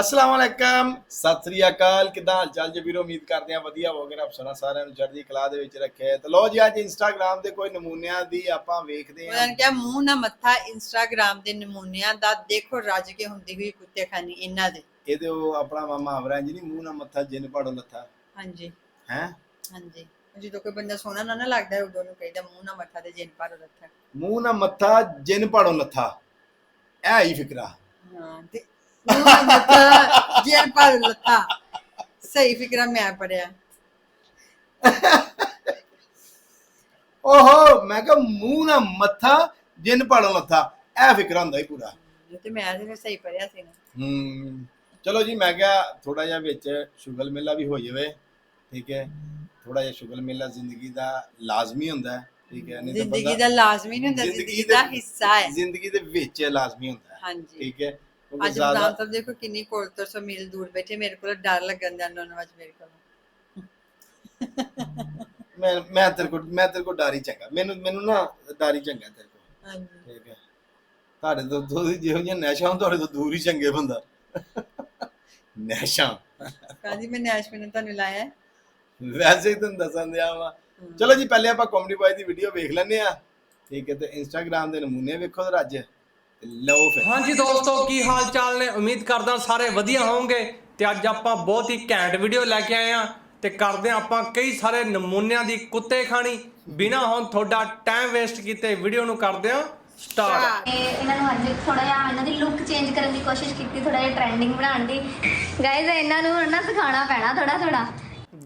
ਅਸਲਾਮ ਅਲੈਕਮ। ਸਤਿ ਸ੍ਰੀ ਅਕਾਲ। ਕਿਦਾਂ ਹਾਲ ਚਾਲ ਜੀ ਵੀਰੋ? ਉਮੀਦ ਕਰਦੇ ਆ ਵਧੀਆ ਹੋਗੇ ਰੱਬ ਸੋਨਾ ਸਾਰਿਆਂ ਨੂੰ ਚੜ੍ਹਦੀ ਕਲਾ ਦੇ ਵਿੱਚ ਰੱਖੇ। ਤੇ ਲੋ ਜੀ ਅੱਜ ਇੰਸਟਾਗ੍ਰam ਦੇ ਕੋਈ ਨਮੂਨਿਆਂ ਦੀ ਆਪਾਂ ਵੇਖਦੇ ਉਹਨਾਂ ਹਾਂ ਨੇ ਕਿਹਾ ਮੂੰਹ ਨਾ ਮੱਥਾ ਇੰਸਟਾਗ੍ਰਾਮ ਦੇ ਨਮੂਨਿਆਂ ਦਾ ਦੇਖੋ ਰੱਜ ਕੇ ਹੁੰਦੀ ਹੋਈ ਕੁੱਤੇ ਖਾਨੀ ਇਹਨਾਂ ਦੇ। ਇਹਦੇ ਉਹ ਆਪਣਾ ਮਾਮਾ ਹਵਰਾਂ ਜੀ ਨਹੀਂ ਮੂੰਹ ਨਾ ਮੱਥਾ ਜਿੰਨ ਪਾੜੋ ਲੱਥਾ। ਹਾਂਜੀ। ਹੈ? ਹਾਂਜੀ। ਜਦੋਂ ਕੋਈ ਬੰਦਾ ਸੋਹਣਾ ਨਾ ਨਾ ਲੱਗਦਾ ਉਦੋਂ ਨੂੰ ਕਹਿੰਦਾ ਮੂੰਹ ਨਾ ਮੱਥਾ ਤੇ ਜਿੰਨ ਪਰ ਰੱਖਿਆ ਮੂੰਹ ਨਾ ਮੱਥਾ ਜਿੰਨ ਪਾੜੋ ਲੱਥਾ। ਇਹ ਹੀ ਫਿਕਰਾ। ਹਾਂ ਤੇ ਮੂੰਹ ਨਾ ਮੱਥਾ ਜਿੰਨ ਪਰ ਲੱਥਾ ਸਹੀ ਫਿਕਰਾ ਮੈਂ ਪੜਿਆ ਓਹੋ ਮੈਂ ਕਿਹਾ ਮੂੰਹ ਨਾ ਮੱਥਾ ਜਿੰਨ ਪਾੜੋ ਲੱਥਾ ਇਹ ਫਿਕਰਾ ਹੁੰਦਾ ਹੀ ਪੂਰਾ। ਤੇ ਮੈਂ ਤੇ ਫਿਰ ਸਹੀ ਪੜਿਆ ਸੀ ਨਾ। ਹੂੰ ਚਲੋ ਜੀ ਮੈਂ ਕਿਹਾ ਥੋੜਾ ਜਿਹਾ ਵਿੱਚ ਸ਼ੁਗਲ ਮੇਲਾ ਵੀ ਹੋ ਜਾਵੇ ਠੀਕ ਹੈ। ਥੋੜਾ ਜਿਹਾ ਸ਼ੁਗਲ ਮੇਲਾ ਜ਼ਿੰਦਗੀ ਦਾ ਲਾਜ਼ਮੀ ਹੁੰਦਾ ਹੈ ਠੀਕ ਹੈ। ਨਹੀਂ ਤਾਂ ਜ਼ਿੰਦਗੀ ਬੰਦਾ ਦਾ ਲਾਜ਼ਮੀ ਨਹੀਂ ਹੁੰਦਾ ਜ਼ਿੰਦਗੀ ਦਾ ਹਿੱਸਾ ਹੈ। ਜ਼ਿੰਦਗੀ ਦੇ ਵਿੱਚ ਲਾਜ਼ਮੀ ਹੁੰਦਾ ਹੈ ਹਾਂਜੀ। ਠੀਕ ਹੈ। ਅੱਜ ਜ਼ਿਆਦਾ ਸਾਹਿਬ ਦੇਖੋ ਕਿੰਨੀ ਕੋਲ ਤੋਂ ਸੌ ਮੀਲ ਦੂਰ ਬੈਠੇ ਮੇਰੇ ਕੋਲ ਡਰ ਲੱਗਣ ਦਾ ਉਹਨਾਂ ਨੂੰ ਅੱਜ ਮੇਰੇ ਕੋਲ। ਮੈਂ ਮੈਂ ਤੇਰੇ ਕੋਲ ਮੈਂ ਤੇਰੇ ਕੋਲ ਡਾਰੀ ਚੰਗਾ। ਮੈਨੂੰ ਮੈਨੂੰ ਨਾ ਡਾਰੀ ਚੰਗਾ ਤੇਰੇ ਕੋਲ। ਹਾਂਜੀ। ਠੀਕ ਹੈ। ਤੁਹਾਡੇ ਤੋਂ ਤੋਂ ਜਿਹੋ ਜਿਹੀਆਂ ਨੈਸ਼ਾ ਹੋਣ ਤੁਹਾਡੇ ਤੋਂ ਦੂਰ ਹੀ ਚੰਗੇ ਬੰਦਾ। ਨੈਸ਼ਾ। ਕਾਜੀ ਮੈਂ ਨੈਸ਼ ਮੈਨੇ ਤੁਹਾਨੂੰ ਲਾਇਆ। ਵੈਸੇ ਹੀ ਤੁਹਾਨੂੰ ਦੱਸਣ ਦਿਆ ਵਾ। ਚਲੋ ਜੀ ਪਹਿਲੇ ਆਪਾਂ ਕਾਮੇਡੀ ਬॉय ਦੀ ਵੀਡੀਓ ਵੇਖ ਲੈਂਦੇ ਆ ਠੀਕ ਹੈ ਤੇ ਇੰਸਟਾਗ੍ਰam ਦੇ ਨਮੂਨੇ ਵੇਖੋ ਤੇ ਅੱਜ। ਲਓ ਫਿਰ। ਹਾਂਜੀ ਦੋਸਤੋ ਕੀ ਹਾਲ ਚਾਲ ਨੇ? ਉਮੀਦ ਕਰਦਾ ਸਾਰੇ ਵਧੀਆ ਹੋਵੋਗੇ। ਤੇ ਅੱਜ ਆਪਾਂ ਬਹੁਤ ਹੀ ਘੈਂਟ ਵੀਡੀਓ ਲੈ ਕੇ ਆਏ ਆ ਤੇ ਕਰਦੇ ਹਾਂ ਆਪਾਂ ਕਈ ਸਾਰੇ ਨਮੂਨਿਆਂ ਦੀ ਕੁੱਤੇ ਖਾਣੀ। ਬਿਨਾ ਹੁਣ ਤੁਹਾਡਾ ਟਾਈਮ ਵੇਸਟ ਕੀਤੇ ਵੀਡੀਓ ਨੂੰ ਕਰਦੇ ਹਾਂ ਸਟਾਰਟ ਤੇ ਇਹਨਾਂ ਨੂੰ ਅੱਜ ਥੋੜਾ ਜਿਹਾ ਇਹਨਾਂ ਦੀ ਲੁੱਕ ਚੇਂਜ ਕਰਨ ਦੀ ਕੋਸ਼ਿਸ਼ ਕੀਤੀ ਥੋੜਾ ਜਿਹਾ ਟ੍ਰੈਂਡਿੰਗ ਬਣਾਉਣ ਦੀ। ਗਾਇਜ਼ ਇਹਨਾਂ ਨੂੰ ਹੁਣ ਨਾ ਸਿਖਾਉਣਾ ਪੈਣਾ ਥੋੜਾ ਥੋੜਾ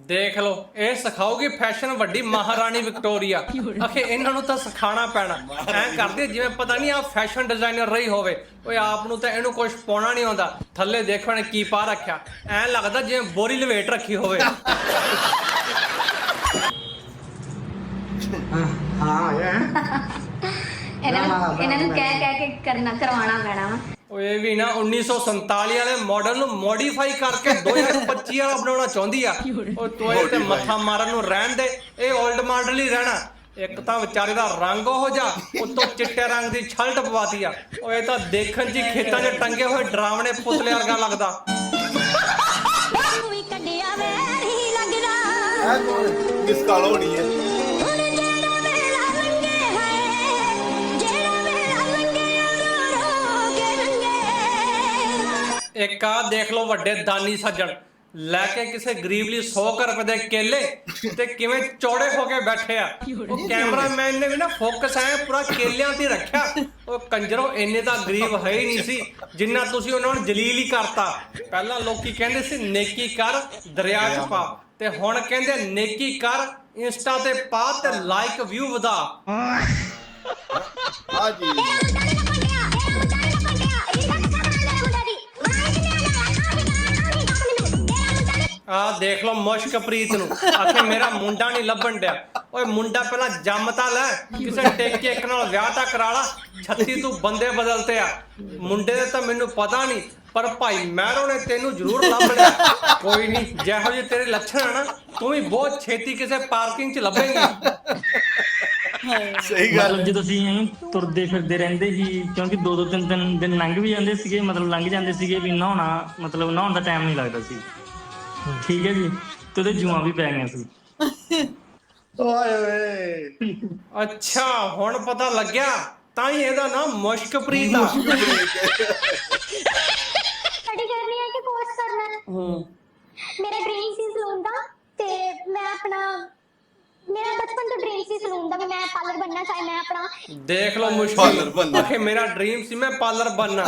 ਦੇਖ ਲਓ ਇਹ ਸਿਖਾਉਗੀ ਫੈਸ਼ਨ ਵੱਡੀ ਮਹਾਰਾਣੀ ਵਿਕਟੋਰੀਆ। ਅਖੇ ਇਹਨਾਂ ਨੂੰ ਤਾਂ ਸਿਖਾਣਾ ਪੈਣਾ। ਐ ਕਰਦੇ ਜਿਵੇਂ ਪਤਾ ਨਹੀਂ ਆ ਫੈਸ਼ਨ ਡਿਜ਼ਾਈਨਰ ਰਹੀ ਹੋਵੇ। ਓਏ ਆਪ ਨੂੰ ਤਾਂ ਇਹਨੂੰ ਕੁਝ ਪਾਉਣਾ ਨਹੀਂ ਆਉਂਦਾ। ਥੱਲੇ ਦੇਖੋ ਨੇ ਕੀ ਪਾ ਰੱਖਿਆ। ਐ ਲੱਗਦਾ ਜਿਵੇਂ ਬੋਰੀ ਲਵੇਟ ਰੱਖੀ ਹੋਵੇ। ਇਹਨਾਂ ਨੂੰ ਇਹਨਾਂ ਨੂੰ ਕਹਿ ਕਹਿ ਕੇ ਕਰਨਾ ਕਰਵਾਉਣਾ ਪੈਣਾ ਵਾ। ਓਏ ਇਹ ਵੀ ਨਾ 1947 ਵਾਲੇ ਮਾਡਲ ਨੂੰ ਮੋਡੀਫਾਈ ਕਰਕੇ 2025 ਵਾਲਾ ਬਣਾਉਣਾ ਚਾਹੁੰਦੀ ਆ। ਉਹ ਟੋਏ ਤੇ ਮੱਥਾ ਮਾਰਨ ਨੂੰ ਰਹਿਣ ਦੇ। ਇਹ 올ਡ ਮਾਡਲ ਹੀ ਰਹਿਣਾ। ਇੱਕ ਤਾਂ ਵਿਚਾਰੇ ਦਾ ਰੰਗ ਉਹ ਜਾ ਉੱਤੋਂ ਚਿੱਟੇ ਰੰਗ ਦੀ ਛਲਟ ਪਵਾਤੀ ਆ। ਓਏ ਤਾਂ ਦੇਖਣ 'ਚ ਖੇਤਾਂ 'ਚ ਟੰਗੇ ਹੋਏ ਡਰਾਵਣੇ ਪੁਤਲੇ ਵਰਗਾ ਲੱਗਦਾ। ਕੋਈ ਕੱਢਿਆ ਵੈਰੀ ਲੱਗਦਾ। ਇਹ ਕੋਲ ਮਿਸ ਕਾਲ ਹੋਣੀ ਹੈ। ਇੱਕ ਆ ਦੇਖ ਲਓ ਵੱਡੇ ਦਾਨੀ ਸੱਜਣ, ਲੈ ਕੇ ਕਿਸੇ ਗਰੀਬ ਲਈ 100 ਰੁਪਏ ਦੇ ਕੇਲੇ ਤੇ ਕਿਵੇਂ ਚੌੜੇ ਹੋ ਕੇ ਬੈਠੇ ਆ। ਉਹ ਕੈਮਰਾਮੈਨ ਨੇ ਵੀ ਨਾ ਫੋਕਸ ਐ ਪੂਰਾ ਕੇਲਿਆਂ ਤੇ ਰੱਖਿਆ। ਉਹ ਕੰਜਰੋ, ਇੰਨੇ ਤਾਂ ਗਰੀਬ ਹੈ ਹੀ ਨਹੀਂ ਸੀ, ਜਿੰਨਾ ਤੁਸੀਂ ਉਹਨਾਂ ਨੂੰ ਜਲੀਲ ਹੀ ਕਰਤਾ। ਪਹਿਲਾਂ ਲੋਕੀ ਕਹਿੰਦੇ ਸੀ, ਨੇਕੀ ਕਰ, ਦਰਿਆ 'ਚ ਪਾ। ਤੇ ਹੁਣ ਕਹਿੰਦੇ, ਨੇਕੀ ਕਰ, ਇੰਸਟਾ ਤੇ ਪਾ ਤੇ ਲਾਈਕ ਵਿਊ ਵਧਾ। ਆ ਜੀ। ਆ ਦੇਖ ਲਓ ਮੁਸ਼ਕ ਪ੍ਰੀਤ ਨੂੰ। ਆਖੇ ਮੇਰਾ ਮੁੰਡਾ ਨਹੀਂ ਲੱਭਣ ਡਿਆ। ਓਏ ਮੁੰਡਾ ਪਹਿਲਾਂ ਜੰਮ ਤਾਂ ਲੈ ਕਿਸੇ ਟੇਕੇ ਇੱਕ ਨਾਲ ਵਿਆਹ ਤਾਂ ਕਰਾ ਲਾ 36 ਤੂੰ ਬੰਦੇ ਬਦਲਤੇ ਆ। ਮੁੰਡੇ ਦੇ ਤਾਂ ਮੈਨੂੰ ਪਤਾ ਨਹੀਂ ਪਰ ਭਾਈ ਮਹਿਰੋ ਨੇ ਤੈਨੂੰ ਜ਼ਰੂਰ ਲੱਭ ਲਿਆ। ਕੋਈ ਨਹੀਂ ਜਿਹੋ ਜਿਹੇ ਤੇਰੇ ਲੱਛਣ ਆ ਨਾ ਤੂੰ ਵੀ ਬਹੁਤ ਛੇਤੀ ਕਿਸੇ ਪਾਰਕਿੰਗ 'ਚ ਲੱਭੇਂਗੀ। ਸਹੀ ਗੱਲ ਮਤਲਬ ਜਦੋਂ ਅਸੀਂ ਐਂ ਤੁਰਦੇ ਫਿਰਦੇ ਰਹਿੰਦੇ ਸੀ ਕਿਉਂਕਿ ਦੋ ਦੋ ਤਿੰਨ ਤਿੰਨ ਦਿਨ ਲੰਘ ਵੀ ਜਾਂਦੇ ਸੀਗੇ ਮਤਲਬ ਲੰਘ ਜਾਂਦੇ ਸੀਗੇ ਵੀ ਨਹਾਉਣਾ ਮਤਲਬ ਨਹਾਉਣ ਦਾ ਟਾਈਮ ਨਹੀਂ ਲੱਗਦਾ ਸੀ। ਠੀਕ ਹੈ ਜੀ ਤੇ ਉਹਦੇ ਜੂਆਂ ਵੀ ਪੈ ਗਈਆਂ ਸੀ। ਓਏ ਓਏ ਅੱਛਾ ਹੁਣ ਪਤਾ ਲੱਗਿਆ ਤਾਂ ਹੀ ਇਹਦਾ ਨਾਮ ਮੁਸ਼ਕ ਪ੍ਰੀਤ ਆ। ਸਟੱਡੀ ਕਰਨੀ ਹੈ ਕਿ ਕੋਰਸ ਕਰਨਾ? ਹੈ। ਮੇਰਾ ਡ੍ਰੀਮ ਸੀ ਸਲੂਨ ਦਾ ਤੇ ਮੈਂ ਆਪਣਾ ਮੇਰਾ ਬਚਪਨ ਤੋਂ ਡ੍ਰੀਮ ਸੀ ਸਲੂਨ ਦਾ ਵੀ ਮੈਂ ਪਾਰਲਰ ਬਣਨਾ ਚਾਹੇ ਮੈਂ ਆਪਣਾ ਦੇਖ ਲਓ ਪਾਰਲਰ ਮੁਸ਼ਕਿਲ ਬਣਨਾ। ਆਖੇ ਮੇਰਾ ਡ੍ਰੀਮ ਸੀ ਮੈਂ ਪਾਰਲਰ ਬਣਨਾ।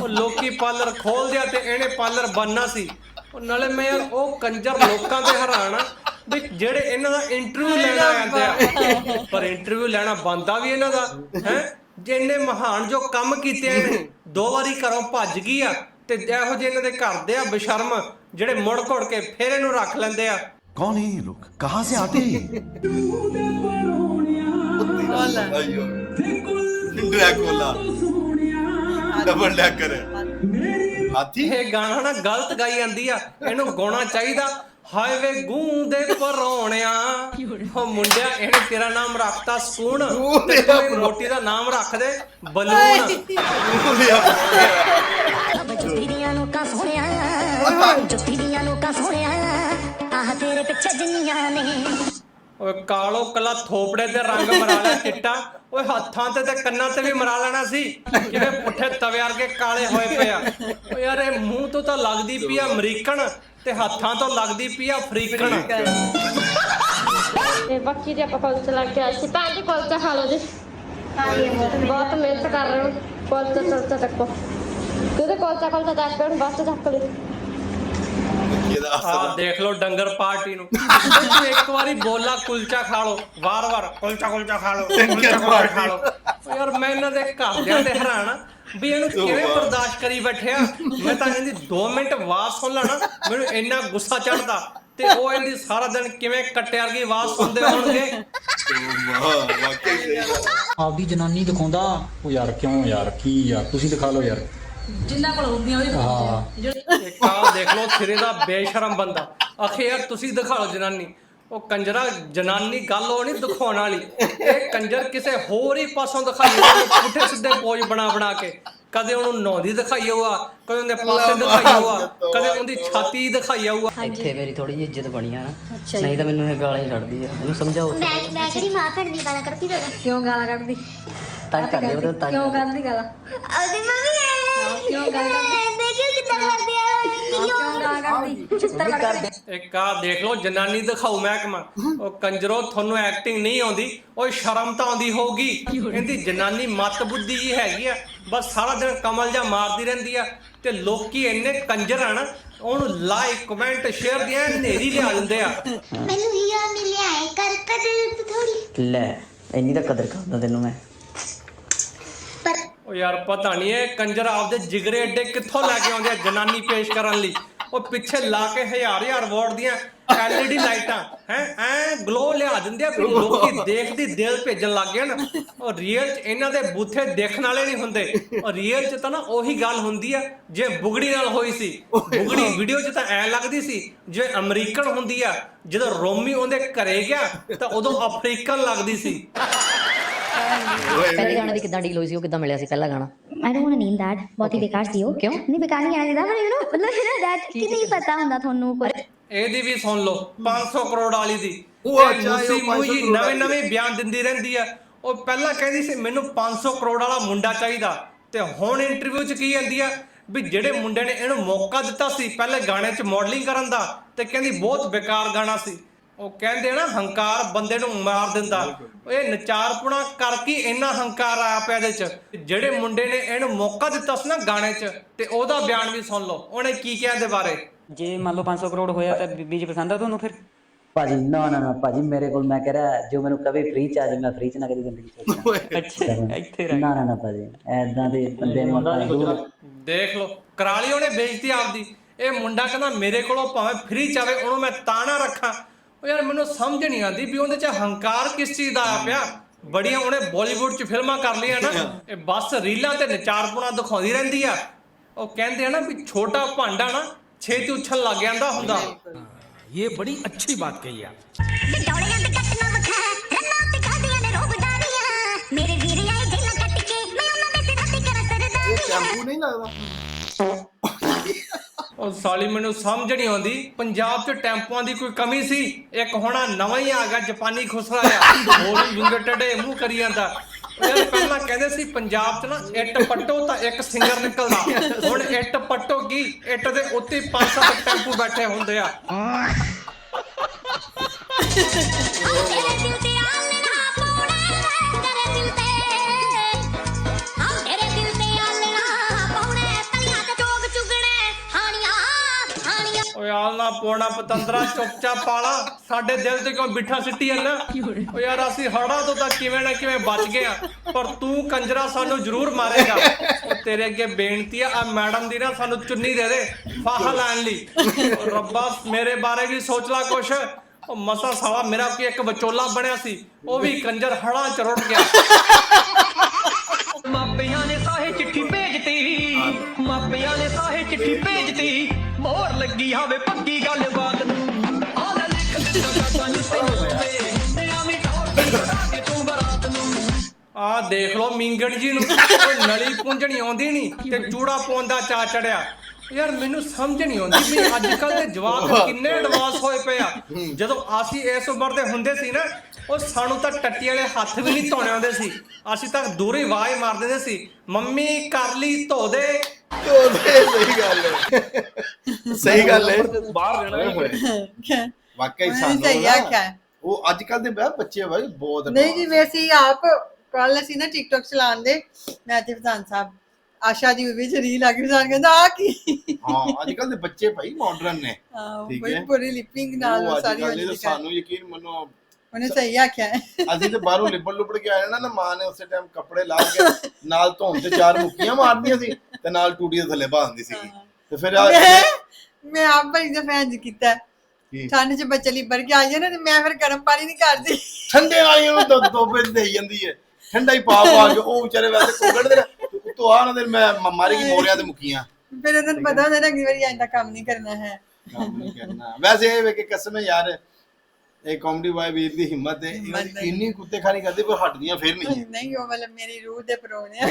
ਉਹ ਲੋਕੀ ਪਾਰਲਰ ਖੋਲ ਦਿਆ ਤੇ ਇਹਨੇ ਪਾਰਲਰ ਬਣਨਾ ਸੀ। ਉਹ ਨਾਲੇ ਮੈਂ ਯਾਰ ਉਹ ਕੰਜਰ ਲੋਕਾਂ ਤੇ ਹੈਰਾਨ ਆ ਵੀ ਜਿਹੜੇ ਇਹਨਾਂ ਦਾ ਇੰਟਰਵਿਊ ਲੈਣਾ ਆਉਂਦੇ ਆ ਪਰ ਇੰਟਰਵਿਊ ਲੈਣਾ ਬੰਦਾ ਵੀ ਇਹਨਾਂ ਦਾ ਹੈ? ਜਿੰਨੇ ਮਹਾਨ ਜੋ ਕੰਮ ਕੀਤੇ ਨੇ ਦੋ ਵਾਰੀ ਘਰੋਂ ਭੱਜ ਗਈ ਆ ਤੇ ਇਹੋ ਜਿਹੇ ਇਹਨਾਂ ਦੇ ਘਰ ਦੇ ਆ ਬਸ਼ਰਮ ਜਿਹੜੇ ਮੁੜ ਘੁੜ ਕੇ ਫੇਰ ਇਹਨੂੰ ਰੱਖ ਲੈਂਦੇ ਆ। ਕੌਣ ਹੈ ਇਹ ਕਹਾਂ ਸੇ ਆਤੇ ਡਰੈਕੋਲਾ। Double decker. ਹੈ ਹਾਥੀ। ਇਹ ਗਾਣਾ ਨਾ ਗਲਤ ਗਾਈ ਜਾਂਦੀ ਆ ਇਹਨੂੰ ਗਾਉਣਾ ਚਾਹੀਦਾ। ਹਾਈਵੇ ਗੂੰਦੇ ਪਰੌਣਿਆ। ਉਹ ਮੁੰਡਿਆ ਇਹਨੇ ਤੇਰਾ ਨਾਮ ਰੱਖਤਾ ਸਕੂਨ ਤੇ ਤੂੰ ਇਹ ਰੋਟੀ ਦਾ ਨਾਮ ਰੱਖ ਦੇ ਬਲੂਨ। ਬਜੂਰੀਆਂ ਲੋਕਾਂ ਸੋਹਣਿਆ ਨੂੰ ਜੁੱਤੀ ਦੀਆਂ ਸੋਹਣਿਆ ਆਹ ਤੇਰੇ ਪਿੱਛੇ ਜਿੰਨੀਆਂ ਨੇ। ਓਏ ਕਾਲੋ ਕਲਾ ਥੋਪੜੇ ਤੇ ਰੰਗ ਮਰਾ ਲਿਆ ਚਿੱਟਾ। ਓਏ ਹੱਥਾਂ ਤੇ ਤੇ ਕੰਨਾਂ ਤੇ ਵੀ ਮਰਾ ਲੈਣਾ ਸੀ। ਕਿਵੇਂ ਪੁੱਠੇ ਤਵੇ ਵਰਗੇ ਕਾਲੇ ਹੋਏ ਪਏ ਆ। ਓ ਯਾਰ ਇਹ ਮੂੰਹ ਤੋਂ ਤਾਂ ਲੱਗਦੀ ਪਈ ਆ ਅਮਰੀਕਨ ਤੇ ਹੱਥਾਂ ਤੋਂ ਲੱਗਦੀ ਪਈ ਆ ਅਫਰੀਕਨ। ਤੇ ਬਾਕੀ ਜੇ ਆਪਾਂ ਕੁਲਚਾ ਲੈ ਕੇ ਆਏ ਸੀ ਭੈਣ ਜੀ ਕੁਲਚਾ ਖਾ ਲਓ ਜੀ। ਬਹੁਤ ਮਿਹਨਤ ਕਰ ਰਹੇ ਹੋ। ਕੁਲਚਾ ਕੁਲਚਾ ਚੱਕੋ। ਕਿਹਦੇ ਕੁਲਚਾ ਕੁਲਚਾ ਚੱਕ ਕੇ ਬਸ ਚੱਕ ਲਈ। ਇਹਦਾ ਆ ਦੇਖ ਲਓ ਡੰਗਰ ਪਾਰਟੀ ਨੂੰ। ਤੂੰ ਇੱਕ ਵਾਰੀ ਬੋਲਾ ਕੁਲਚਾ ਖਾ ਲਓ ਵਾਰ-ਵਾਰ ਕੁਲਚਾ ਕੁਲਚਾ ਖਾ ਲਓ ਕੁਲਚਾ ਕੁਲਚਾ ਖਾ ਲਓ। ਯਾਰ ਮੈਂ ਇਹਨਾਂ ਦੇ ਘਰਦਿਆਂ ਤੇ ਹੈਰਾਨ ਆ ਵੀ ਇਹਨੂੰ ਕਿਵੇਂ ਬਰਦਾਸ਼ਤ ਕਰੀ ਬੈਠਿਆ ਮੈਂ ਤਾਂ ਇਹਦੀ 2 ਮਿੰਟ ਆਵਾਜ਼ ਸੁਣ ਲੈਣਾ ਮੈਨੂੰ ਇੰਨਾ ਗੁੱਸਾ ਚੜਦਾ ਤੇ ਉਹ ਇਹਦੀ ਸਾਰਾ ਦਿਨ ਕਿਵੇਂ ਕੱਟਿਆ ਵਰਗੀ ਆਵਾਜ਼ ਸੁਣਦੇ ਹੋਣਗੇ। ਵਾਹ ਵਾਕਈ ਸਹੀ ਗੱਲ। ਆਪਦੀ ਜਨਾਨੀ ਦਿਖਾਉਂਦਾ ਉਹ ਯਾਰ ਕਿਉਂ ਯਾਰ ਕੀ ਯਾਰ ਤੁਸੀਂ ਦਿਖਾ ਲਓ ਯਾਰ। ਜਿੰਨਾ ਕੋਲ ਹੁੰਦੀਆਂ ਉਹਦੀ ਹਾਂ। ਇੱਕ ਆਹ ਦੇਖ ਲਓ ਸਿਰੇ ਦਾ ਬੇਸ਼ਰਮ ਬੰਦਾ। ਆਖੇ ਯਾਰ ਤੁਸੀਂ ਦਿਖਾ ਲਓ ਜਨਾਨੀ। ਉਹ ਕੰਜਰਾ ਜਨਾਨੀ ਗੱਲ ਉਹ ਨਹੀਂ ਦਿਖਾਉਣ ਵਾਲੀ। ਇਹ ਕੰਜਰ ਕਿਸੇ ਹੋਰ ਹੀ ਪਾਸੋਂ ਦਿਖਾਈ ਉਹਨੂੰ ਪੁੱਠੇ ਸਿੱਧੇ ਪੋਜ ਬਣਾ ਬਣਾ ਕੇ। ਕਦੇ ਉਹਨੂੰ ਨੌਂਦੀ ਦਿਖਾਈ ਹੋਊਗਾ ਕਦੇ ਉਹਦੇ ਪਾਸੇ ਦਿਖਾਈ ਹੋਊਗਾ ਕਦੇ ਉਹਦੀ ਛਾਤੀ ਦਿਖਾਈ ਹੋਊਗਾ। ਇੱਥੇ ਮੇਰੀ ਥੋੜੀ ਜਿਹੀ ਇੱਜ਼ਤ ਬਣੀ ਆ ਨਾ। ਨਹੀਂ ਤਾਂ ਮੈਨੂੰ ਇਹ ਗਾਲਾਂ ਹੀ ਛੱਡਦੀ ਆ। ਇਹਨੂੰ ਸਮਝਾਓ। ਮੈਂ ਮਾਂ ਭੈਣ ਦੀ ਗਾਲਾਂ ਕਰਦੀ ਤੇਰੇ ਕਿਉਂ ਗਾਲਾਂ ਕੱਢਦੀ? ਤੰਗ ਕਰਦੇ ਉਹ ਤੰਗ ਕਿਉਂ ਗਾਲਾਂ ਮੰਮੀ ਕਿਉਂ ਗਾਲਾਂ ਕੱਢਦੀ ਦੇਖਿਓ ਕਿੱਦਾਂ ਕਰਦੀ ਆ ਕਿਉਂ ਗਾਲਾਂ ਕੱਢਦੀ ਚਿੱਤਰ ਕੱਢਦੀ ਇੱਕ ਆ ਦੇਖ ਲਓ ਜਨਾਨੀ ਦਿਖਾਉ ਮਹਿਕਮਾ ਉਹ ਕੰਜਰੋ ਤੁਹਾਨੂੰ ਐਕਟਿੰਗ ਨਹੀਂ ਆਉਂਦੀ ਉਹ ਸ਼ਰਮ ਤਾਂ ਆਉਂਦੀ ਹੋਊਗੀ ਇਹਦੀ ਜਨਾਨੀ ਮਤ ਬੁੱਧੀ ਜੀ ਹੈਗੀ ਆ ਬਸ ਸਾਰਾ ਦਿਨ ਕਮਲ ਜਾਂ ਮਾਰਦੀ ਰਹਿੰਦੀ ਆ ਤੇ ਲੋਕੀ ਇੰਨੇ ਕੰਜਰ ਆ ਨਾ ਉਹਨੂੰ ਲਾਈਕ ਕਮੈਂਟ ਸ਼ੇਅਰ ਦੀਆਂ ਨੇਰੀ ਲਿਆ ਦਿੰਦੇ ਆ ਮੈਨੂੰ ਹੀਰਾ ਮਿਲਿਆ ਹੈ ਕਰ ਕਦਰ ਥੋੜੀ ਲੈ ਇੰਨੀ ਤਾਂ ਕਦਰ ਕਰਦਾ ਤੈਨੂੰ ਮੈਂ ਉਹ ਯਾਰ ਪਤਾ ਨਹੀਂ ਇਹ ਕੰਜਰ ਆਪਦੇ ਜਿਗਰੇ ਅੱਡੇ ਕਿੱਥੋਂ ਲੈ ਕੇ ਆਉਂਦੇ ਆ ਜਨਾਨੀ ਪੇਸ਼ ਕਰਨ ਲਈ? ਉਹ ਪਿੱਛੇ ਲਾ ਕੇ ਹਜ਼ਾਰ ਹਜ਼ਾਰ ਵਾਟ ਦੀਆਂ ਐਲਈਡੀ ਲਾਈਟਾਂ, ਹੈ? ਐ ਗਲੋ ਲਿਆ ਦਿੰਦੇ ਆ ਲੋਕੀ ਦੇਖਦੀ ਦਿਲ ਭੇਜਣ ਲੱਗ ਗਏ ਨਾ। ਉਹ ਰੀਅਲ ਚ ਇਹਨਾਂ ਦੇ ਬੂਥੇ ਦੇਖਣ ਵਾਲੇ ਨਹੀਂ ਹੁੰਦੇ। ਉਹ ਰੀਅਲ ਚ ਤਾਂ ਨਾ ਉਹੀ ਗੱਲ ਹੁੰਦੀ ਆ, ਜੇ ਬੁਗੜੀ ਨਾਲ ਹੋਈ ਸੀ। ਬੁਗੜੀ ਵੀਡੀਓ ਚ ਤਾਂ ਐ ਲੱਗਦੀ ਸੀ ਜੇ ਅਮਰੀਕਨ ਹੁੰਦੀ ਆ, ਜਦੋਂ ਰੋਮੀ ਉਹਦੇ ਘਰੇ ਗਿਆ, ਤਾਂ ਉਦੋਂ ਅਫਰੀਕਨ ਲੱਗਦੀ ਸੀ। ਪਹਿਲੇ ਗਾਣੇ ਦੀ ਕਿੱਦਾਂ ਡੀਲ ਹੋਈ ਸੀ ਉਹ ਕਿੱਦਾਂ ਮਿਲਿਆ ਸੀ ਪਹਿਲਾ ਗਾਣਾ? ਆਈ ਡੋਨਟ ਨੀਡ ਦੈਟ ਬਹੁਤ ਹੀ ਬੇਕਾਰ ਸੀ ਉਹ। ਕਿਉਂ? ਨਹੀਂ ਬੇਕਾਰ ਨਹੀਂ ਆਇਆ ਯੂ نو ਮਤਲਬ ਮੇਰਾ ਦੈਟ ਕਿ ਨਹੀਂ ਪਤਾ ਹੁੰਦਾ ਤੁਹਾਨੂੰ ਕੁਝ ਇਹਦੀ ਵੀ ਸੁਣ ਲਓ 500 ਕਰੋੜ ਵਾਲੀ ਦੀ। ਉਹ ਅੱਛਾ, ਇਹ ਲੂਸੀ 500 ਮੂਹੀ ਨਵੇਂ ਨਵੇਂ ਬਿਆਨ ਦਿੰਦੀ ਰਹਿੰਦੀ ਆ। ਉਹ ਪਹਿਲਾਂ ਕਹਿੰਦੀ ਸੀ ਮੈਨੂੰ 500 ਕਰੋੜ ਵਾਲਾ ਮੁੰਡਾ ਚਾਹੀਦਾ। ਤੇ ਹੁਣ ਇੰਟਰਵਿਊ 'ਚ ਕੀ ਜਾਂਦੀ ਆ? ਵੀ ਜਿਹੜੇ ਮੁੰਡੇ ਨੇ ਇਹਨੂੰ ਮੌਕਾ ਦਿੱਤਾ ਸੀ ਪਹਿਲੇ ਗਾਣੇ 'ਚ ਮਾਡਲਿੰਗ ਕਰਨ ਦਾ ਤੇ ਕਹਿੰਦੀ ਬਹੁਤ ਬੇਕਾਰ ਗਾਣਾ ਸੀ। ਉਹ ਕਹਿੰਦੇ ਆ ਨਾ ਹੰਕਾਰ ਬੰਦੇ ਨੂੰ ਮਾਰ ਦਿੰਦਾ। ਇਹ ਨਚਾਰਪੁਣਾ ਕਰਕੇ ਇੰਨਾ ਹੰਕਾਰ ਆਇਆ ਪਿਆ ਇਹਦੇ 'ਚ। ਜਿਹੜੇ ਮੁੰਡੇ ਨੇ ਇਹਨੂੰ ਮੌਕਾ ਦਿੱਤਾ ਸੀ ਨਾ ਗਾਣੇ 'ਚ ਤੇ ਉਹਦਾ ਬਿਆਨ ਵੀ ਸੁਣ ਲਓ। ਉਹਨੇ ਕੀ ਕਿਹਾ ਇਹਦੇ ਬਾਰੇ? ਜੇ ਮੰਨ ਲਓ 500 ਕਰੋੜ ਹੋਇਆ ਤਾਂ ਬੀਜ ਪਸੰਦ ਆ ਤੁਹਾਨੂੰ ਫਿਰ? ਭਾਜੀ ਨਾ ਨਾ ਨਾ ਭਾਜੀ ਮੇਰੇ ਕੋਲ ਮੈਂ ਕਹਿ ਰਿਹਾ ਜੋ ਮੈਨੂੰ ਕਵੇ ਫ੍ਰੀ ਚ ਆ ਜੇ ਮੈਂ ਫ੍ਰੀ ਚ ਨਾ ਕਦੀ ਜ਼ਿੰਦਗੀ ਚ ਸੋਚਾਂ ਅੱਛਾ ਇੱਥੇ ਰਹਿ ਨਾ ਨਾ ਨਾ ਭਾਜੀ ਐਦਾਂ ਦੇ ਬੰਦੇ ਨੂੰ ਆਪਾਂ ਦੂਰ ਦੇਖ ਲਓ ਕਰਾਲੀ ਉਹਨੇ ਬੇਇੱਜ਼ਤੀ ਆਪਦੀ। ਇਹ ਮੁੰਡਾ ਕਹਿੰਦਾ ਮੇਰੇ ਕੋਲੋਂ ਭਾਵੇਂ ਫ੍ਰੀ ਚਾਵੇ ਉਹਨੂੰ ਮੈਂ ਤਾਂ ਨਾ ਰੱਖਾਂ। ਉਹ ਯਾਰ ਮੈਨੂੰ ਸਮਝ ਨਹੀਂ ਆਉਂਦੀ ਵੀ ਉਹਦੇ 'ਚ ਹੰਕਾਰ ਕਿਸ ਚੀਜ਼ ਦਾ ਆਇਆ ਪਿਆ। ਬੜੀਆਂ ਉਹਨੇ ਬਾਲੀਵੁੱਡ 'ਚ ਫਿਲਮਾਂ ਕਰ ਲਈਆਂ ਨਾ ਇਹ ਬਸ ਰੀਲਾਂ ਤੇ ਨਚਾਰਪੁਣਾ ਦਿਖਾਉਂਦੀ ਰਹਿੰਦੀ ਆ। ਉਹ ਕਹਿੰਦੇ ਆ ਨਾ ਵੀ ਛੋਟਾ ਭਾਂਡਾ ਨਾ ਛੇਤੀ ਉਛਲ ਲੱਗ ਜਾਂਦਾ ਹੁੰਦਾ। ਵਿਟੋੜਿਆਂ ਤੇ ਕੱਟਣਾ ਵਖਾ ਰੰਨਾਂ ਤੇ ਕਾਦੀਆਂ ਨੇ ਰੋਬ ਡਾਰੀਆਂ ਮੇਰੇ ਵੀਰ ਆਏ ਜੇਲਾਂ ਕੱਟ ਕੇ ਮੈਂ ਉਹਨਾਂ ਦੇ ਸਿਰਾਂ ਤੇ ਕਰਾਂ ਸਰਦਾਰੀ ਸ਼ੈਂਪੂ ਨਹੀਂ ਲੱਗਦਾ। ਉਹ ਸਾਲੀ ਮੈਨੂੰ ਸਮਝ ਨਹੀਂ ਆਉਂਦੀ। ਪੰਜਾਬ 'ਚ ਟੈਂਪੂਆਂ ਦੀ ਕੋਈ ਕਮੀ ਸੀ? ਇੱਕ ਹੋਣਾ ਨਵਾਂ ਹੀ ਆ ਗਿਆ ਜਾਪਾਨੀ ਖੁਸਰਾ ਆ ਹੋਰ ਵੀ ਵਿੰਗੇ ਟੱਡੇ ਮੂੰਹ ਕਰੀ ਜਾਂਦਾ। ਯਾਰ ਪਹਿਲਾਂ ਕਹਿੰਦੇ ਸੀ ਪੰਜਾਬ 'ਚ ਨਾ ਇੱਟ ਪੱਟੋ ਤਾਂ ਇੱਕ ਸਿੰਗਰ ਨਿਕਲਦਾ। ਹੁਣ ਇੱਟ ਪੱਟੋ ਕੀ ਇੱਟ ਦੇ ਉੱਤੇ ਪੰਜ ਸੱਤ ਟੈਂਪੂ ਬੈਠੇ ਹੁੰਦੇ ਆ। ਪੋਣਾ ਪਤੰਦਰਾ, ਚੁੱਪਚਾਪ ਪਾਲਾ। ਸਾਡੇ ਦਿਲ ਤੇ ਕਿਉਂ ਬਿਠਾ ਸਿੱਟੀ ਜਾਂਦਾ? ਓ ਯਾਰ, ਅਸੀਂ ਹੜਾ ਤੋਂ ਤਾਂ ਕਿਵੇਂ ਨਾ ਕਿਵੇਂ ਬਚ ਗਏ ਆ। ਪਰ ਤੂੰ ਕੰਜਰਾ ਸਾਨੂੰ ਜ਼ਰੂਰ ਮਾਰੇਗਾ। ਓ ਤੇਰੇ ਅੱਗੇ ਬੇਨਤੀ ਆ ਆ ਮੈਡਮ ਦੀ ਨਾ ਸਾਨੂੰ ਚੁੰਨੀ ਦੇ ਦੇ, ਫਾਹਾ ਲੈਣ ਲਈ। ਓ ਰੱਬਾ, ਮੇਰੇ ਬਾਰੇ ਵੀ ਸੋਚ ਲੈ ਕੁਛ। ਉਹ ਮਸਾ ਸਾਲਾ, ਮੇਰਾ ਕੀ ਇੱਕ ਵਿਚੋਲਾ ਬਣਿਆ ਸੀ। ਉਹ ਵੀ ਕੰਜਰ ਹੜਾਂ ਚ ਰੁੜ ਗਿਆ। ਮਾਪਿਆਂ ਨੇ ਸਾਹੇ ਚਿੱਠੀ ਭੇਜਤੀ। ਮਾਪਿਆਂ ਨੇ ਸਾਹੇ ਚਿੱਠੀ ਭੇਜਤੀ। ਮੋਹਰ ਲੱਗੀ ਆਵੇ ਪੱਕੀ ਗੱਲਬਾਤ ਨੂੰ। ਆ ਲੈ ਲਿਖ ਦਿੱਤਾ ਸਾਨੂੰ ਤੈਨੂੰ ਵੇ। ਐਵੇਂ ਟੌਰ ਦੀ ਬਣਾ ਕੇ ਤੂੰ ਬਰਾਤ ਨੂੰ। ਆ ਦੇਖ ਲਓ ਮਿੰਗਣ ਜੀ ਨੂੰ। ਉਹ ਨਲੀ ਪੁੰਝਣੀ ਆਉਂਦੀ ਨਹੀਂ ਤੇ ਚੂੜਾ ਪਾਉਣ ਦਾ ਚਾ ਚੜਿਆ। ਯਾਰ ਮੈਨੂੰ ਸਮਝ ਨਹੀਂ ਆਉਂਦੀ ਵੀ ਅੱਜ ਕੱਲ ਦੇ ਜਵਾਕ ਕਿੰਨੇ ਐਡਵਾਂਸ ਹੋਏ ਪਏ ਆ। ਜਦੋਂ ਅਸੀਂ ਇਸ ਉਮਰ ਦੇ ਹੁੰਦੇ ਸੀ ਨਾ ਉਹ ਸਾਨੂੰ ਤਾਂ ਟੱਟੀ ਵਾਲੇ ਹੱਥ ਵੀ ਨਹੀਂ ਧੋਣੇ ਆਉਂਦੇ ਸੀ। ਅਸੀਂ ਤਾਂ ਦੂਰੀ ਆਵਾਜ਼ ਮਾਰ ਦਿੰਦੇ ਸੀ। ਮੰਮੀ ਕਰ ਲਈ ਧੋ ਦੇ। ਉਹਦੇ ਸਹੀ ਗੱਲ ਹੈ। ਸਹੀ ਗੱਲ ਹੈ। ਬਾਹਰ ਰਹਿਣਾ ਵਾਕਈ ਉਹਨੇ ਸਾਨੂੰ ਸਹੀ ਨਾ, ਆਖਿਆ। ਉਹ ਅੱਜ ਕੱਲ ਦੇ ਬੱਚੇ ਭਾਈ ਬਹੁਤ ਨਹੀਂ ਜੀ ਵੈਸੇ ਹੀ ਆਪ ਕੱਲ ਅਸੀਂ ਨਾ ਟਿਕਟੌਕ ਚਲਾਉਂਦੇ ਮੈਂ ਤੇ ਵਿਧਾਨ ਸਾਹਿਬ ਆਸ਼ਾ ਦੀ ਵੀ ਜਰੀ ਲੱਗ ਰਹੀ ਸਾਨ ਕਹਿੰਦਾ ਆ ਕੀ? ਹਾਂ ਅੱਜ ਕੱਲ ਦੇ ਬੱਚੇ ਭਾਈ ਮਾਡਰਨ ਨੇ। ਹਾਂ ਠੀਕ ਹੈ। ਪੂਰੀ ਲਿਪਿੰਗ ਨਾਲ ਸਾਰੀ ਕੱਲ੍ਹ ਹੋਈ ਦੇ ਤਾਂ ਲਿਖਾ ਸਾਨੂੰ ਯਕੀਨ ਮੰਨੋ ਉਹਨੇ ਸਹੀ ਆਖਿਆ। ਅਸੀਂ ਤੇ ਬਾਹਰੋਂ ਲਿਬੜ ਲੁਬੜ ਕੇ ਆਏ ਨਾ ਨਾ ਮਾਂ ਨੇ ਉਸੇ ਟਾਈਮ ਕੱਪੜੇ ਲਾ ਕੇ ਨਾਲ ਧੋਣ ਤੇ ਚਾਰ ਮੁੱਕੀਆਂ ਮਾਰਦੀਆਂ ਸੀ ਤੇ ਨਾਲ ਟੂਟੀ ਦੇ ਥੱਲੇ ਬਾਂਧਦੀ ਸੀ ਤੇ ਫਿਰ ਆ- ਮੈਂ ਆਪ ਬੜੀ ਦਫਾ ਇੰਜ ਕੀਤਾ ਕੀ? ਠੰਡ ਚ ਬੱਚੇ ਲਿਬੜ ਕੇ ਆ ਨਾ ਤੇ ਮੈਂ ਫਿਰ ਗਰਮ ਪਾਣੀ ਨਹੀਂ ਕਰਦੀ। ਠੰਡੇ ਵਾਲੀਆਂ ਨੂੰ ਦੋ ਦੋ ਪੇ ਦੇਈ ਜਾਂਦੀ ਹੈ ਠੰਡਾ ਹੀ ਪਾ ਪਾ ਕੇ ਉਹ ਵਿਚਾਰੇ ਵੈਸੇ ਕੋਗੜਦੇ ਨੇ। ਤੂੰ ਆ ਨਾ ਦੇ ਮੈਂ ਮ- ਮਾਰੇਗੀ ਮੋਰਿਆਂ ਤੇ ਮੁੱਕੀਆਂ। ਫਿਰ ਉਹਨਾਂ ਨੂੰ ਪਤਾ ਹੁੰਦਾ ਨਾ ਅਗਲੀ ਵਾਰੀ ਐਂਦਾ ਕੰਮ ਨਹੀਂ ਕਰਨਾ ਹੈ। ਕੰਮ ਨਹੀਂ ਕਰਨਾ। ਵੈਸੇ ਇਹ ਵੇ ਕਿ ਕਸਮ ਹੈ ਯਾਰ ਇਹ ਕਾਮੇਡੀ ਬਾਏ ਵੀਰ ਦੀ ਹਿੰਮਤ ਹੈ ਇਹਨਾਂ ਦੀ ਇੰਨੀ ਕੁੱਤੇ ਖਾਣੀ ਕਰਦੇ ਪਰ ਹਟਦੀਆਂ ਫਿਰ ਨਹੀਂ। ਨਹੀਂ ਉਹ ਵਾਲਾ ਮੇਰੀ ਰੂਹ ਦੇ ਪਰੋਣੇ ਆ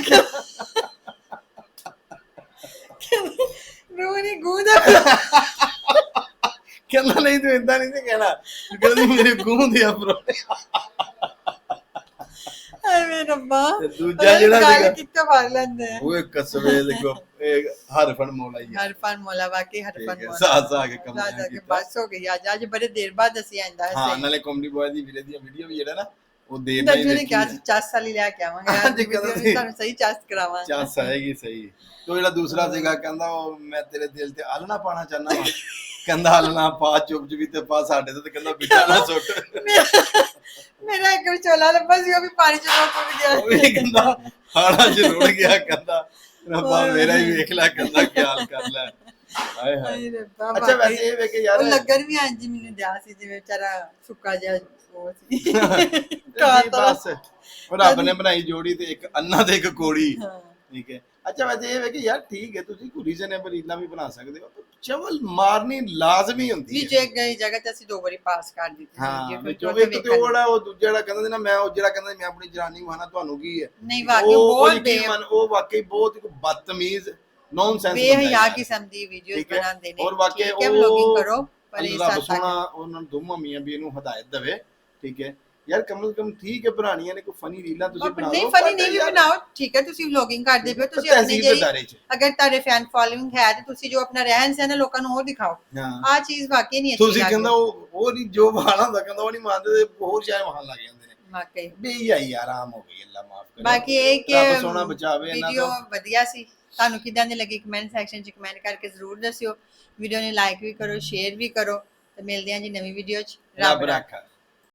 ਰੂਹ ਨਹੀਂ ਗੂੰ ਦੇ ਕਹਿੰਦਾ ਨਹੀਂ ਤੂੰ ਇਦਾਂ ਨਹੀਂ ਤੇ ਕਹਿਣਾ। ਕਹਿੰਦੀ ਮੇਰੇ ਗੂੰ ਦੇ ਪਰੋਣੇ ਮੇਰੇ ਰੱਬਾ। ਤੇ ਦੂਜਾ ਜਿਹੜਾ ਗੱਲ ਕਿੱਥੇ ਫੜ ਲੈਂਦੇ ਆ। ਉਹ ਕਸਵੇ ਦੇਖੋ ਇਹ ਹਰਫਨ ਮੋਲਾ ਹੀ ਹੈ ਹਰਫਨ ਮੋਲਾ ਵਾਕਈ ਹਰਫਨ ਮੋਲਾ। ਸਾਥ ਸਾਥ ਕੇ ਕੰਮ ਸਾਥ ਕੇ ਕੀਤਾ। ਬਸ ਹੋ ਗਈ ਅੱਜ ਅੱਜ ਬੜੇ ਦੇਰ ਬਾਅਦ ਅਸੀਂ ਆਂਦਾ ਹਾਂ ਨਾਲੇ ਕਾਮੇਡੀ ਬਾਏ ਦੀ ਵੀਰੇ ਦੀਆਂ ਵੀਡੀਓ ਵੀ ਜਿਹੜਾ ਨਾ ਉਹ ਨਾਲ ਹੀ ਦੱਜੂ ਨੇ ਕਿਹਾ। ਸੀ ਚੱਸ ਵਾਲੀ ਲੈ ਕੇ ਆਵਾਂਗੇ। ਅੱਜ ਕਹਿੰਦਾ ਸੀ। ਤੁਹਾਨੂੰ ਸਹੀ ਚੱਸ ਕਰਾਵਾਂਗੇ। ਚਾਂਸ ਆਏਗੀ ਸਹੀ। ਤੋ ਜਿਹੜਾ ਦੂਸਰਾ ਸੀਗਾ ਕਹਿੰਦਾ ਉਹ ਮੈਂ ਤੇਰੇ ਦਿਲ ਤੇ ਆਲਣਾ ਪਾਣਾ ਚਾਹਨਾ ਵਾ। ਕਹਿੰਦਾ ਆਲਣਾ ਪਾ ਚੁੱਪ ਚੁਪੀ ਤੇ ਪਾ ਸਾਡੇ ਤੇ ਕਹਿੰਦਾ ਬਿਟਾ ਨਾ ਸੁੱਟ। ਮੇਰਾ ਇੱਕ ਵਿਚੋਲਾ ਲੱਭਾ ਸੀ ਉਹ ਵੀ ਪਾਣੀ ਚ ਰੋਕ ਗਿਆ। ਉਹ ਵੀ ਕਹਿੰਦਾ ਹਾੜਾ ਚ ਰੁੜ ਗਿਆ ਕਹਿੰਦਾ ਰੱਬਾ ਮੇਰਾ ਹੀ ਵੇਖ ਲੈ ਕਹਿੰਦਾ ਖਿਆਲ ਕਰ ਲੈ। ਹਾਏ ਹਾਏ। ਹਾਏ ਰੱਬਾ ਅੱਛਾ ਵੈਸੇ ਇਹ ਵੇ ਕਿ ਯਾਰ ਉਹ ਲੱਗਣ ਵੀ ਹਾਂਜੀ ਮੈਨੂੰ ਦਿਆ ਸੀ ਜਿਵੇਂ ਵਿਚਾਰਾ ਸੁੱਕਾ ਜਿਹਾ ਉਹ ਸੀ। ਜੀ ਕਾਤਾ ਬਸ। ਉਹ ਰੱਬ ਨੇ ਬਣਾਈ ਜੋੜੀ ਤੇ ਇੱਕ ਅੰਨਾ ਤੇ ਇੱਕ ਕੋੜੀ ਹਾਂ। ਠੀਕ ਹੈ। ਅੱਛਾ ਵੈਸੇ ਇਹ ਵੇ ਕਿ ਯਾਰ ਠੀਕ ਹੈ ਤੁਸੀਂ ਕੋਈ ਰੀਜ਼ਨੇਬਲ ਰੀਲਾਂ ਵੀ ਬਣਾ ਸਕਦੇ ਹੋ। ਪਰ ਚਵਲ ਮਾਰਨੀ ਲਾਜ਼ਮੀ ਹੁੰਦੀ ਵੀ ਹੈ। ਜੇ ਗਈ ਜਗ੍ਹਾ ਤੇ ਅਸੀਂ ਦੋ ਵਾਰੀ ਪਾਸ ਕਰ ਦਿੱਤੀ ਹਾਂ ਜੇ ਵਿੱਚੋਂ ਕੋਈ ਇੱਕ ਤੇ ਉਹ ਜਿਹੜਾ ਉਹ ਦੂਜਾ ਜਿਹੜਾ ਕਹਿੰਦਾ ਸੀ ਨਾ ਮੈਂ ਉਹ ਜਿਹੜਾ ਕਹਿੰਦਾ ਸੀ ਮੈਂ ਆਪਣੀ ਜਨਾਨੀ ਨੂੰ ਹਾਣਾ ਤੁਹਾਨੂੰ ਕੀ ਹੈ? ਨਹੀਂ ਵਾਕਈ ਉਹ- ਬਹੁਤ ਉਹ ਯਕੀਨ ਮੰਨ, ਉਹ ਵਾਕਈ ਬਹੁਤ ਇੱਕ ਬਦਤਮੀਜ਼ ਨੌਨਸੈਂਸ ਬੇਹਯਾ ਕਿਸਮ ਦੀ ਵੀਡੀਓਜ਼ ਠੀਕ ਹੈ। ਬਣਾਉਂਦੇ ਨੇ ਔਰ ਵਾਕਈ ਠੀਕ ਹੈ ਉਹ ਵਲੋਗਿੰਗ ਕਰੋ ਪਰ ਇਹ ਰੱਬ ਸਾਥ ਸੋਹਣਾ ਉਹਨਾਂ ਨੂੰ ਦੋਵਾਂ ਮੀਆਂ ਵੀ ਇਹਨੂੰ ਹਦਾਇਤ ਦੇਵੇ ਠੀਕ ਹੈ ਯਾਰ ਕਮ ਸੇ ਕਮ ਠੀਕ ਹੈ ਬਣਾਉਣੀਆਂ ਨੇ ਕੋਈ ਫਨੀ ਰੀਲਾਂ ਤੁਸੀਂ ਬਣਾ ਨਹੀਂ ਲਓ ਫਨੀ ਪਰ ਨਹੀਂ ਵੀ ਯਾਰ ਬਣਾਓ ਠੀਕ ਹੈ ਤੁਸੀਂ ਵਲੋਗਿੰਗ ਕਰਦੇ ਪਿਓ ਤੁਸੀਂ ਆਪਣੀ ਤਹਿਜ਼ੀਬ ਦੇ ਜਿਹੜੀ ਦਾਇਰੇ 'ਚ। ਅਗਰ ਤੁਹਾਡੇ ਫੈਨ ਫੋਲੋਇੰਗ ਹੈ ਤੇ ਤੁਸੀਂ ਜੋ ਆਪਣਾ ਰਹਿਣ ਸਹਿਣ ਹੈ ਲੋਕਾਂ ਨੂੰ ਉਹ ਦਿਖਾਓ ਹਾਂ ਆ ਚੀਜ਼ ਵਾਕਈ ਨਹੀਂ ਅੱਛੀ ਤੁਸੀਂ ਲੱਗਦੀ। ਕਹਿੰਦਾ ਉਹ ਉਹ ਨਹੀਂ ਜੋ ਬਹਾਨਾ ਹੁੰਦਾ ਕਹਿੰਦਾ ਉਹ ਨਹੀਂ ਮੰਨਦੇ ਤੇ ਹੋਰ ਸ਼ਾਇਦ ਮਹਾਨ ਲੱਗ ਜਾਂਦੇ ਨੇ ਵਾਕਈ ਵੀ ਆਈ ਆਰਾਮ ਹੋ ਗਈ ਅੱਲਾ ਮਾਫ ਕਰੇ ਬਾਕੀ ਇਹ ਕਿ ਰੱਬ ਸੋਹਣਾ ਬਚਾਵੇ ਇਹਨਾਂ ਵੀਡੀਓ ਤੋਂ ਵਧੀਆ ਸੀ ਤੁਹਾਨੂੰ ਕਿਦਾਂ ਦੀ ਲੱਗੀ ਕਮੈਂਟ ਸੈਕਸ਼ਨ 'ਚ ਕਮੈਂਟ ਕਰਕੇ ਜ਼ਰੂਰ ਦੱਸਿਓ। ਵੀਡੀਓ ਨੂੰ ਲਾਈਕ ਵੀ ਕਰੋ ਸ਼ੇਅਰ ਵੀ ਕਰੋ ਤੇ ਮਿਲਦੇ ਹਾਂ ਜੀ ਨਵੀਂ ਵੀਡੀਓ 'ਚ। ਰੱਬ ਰੱਖਾ।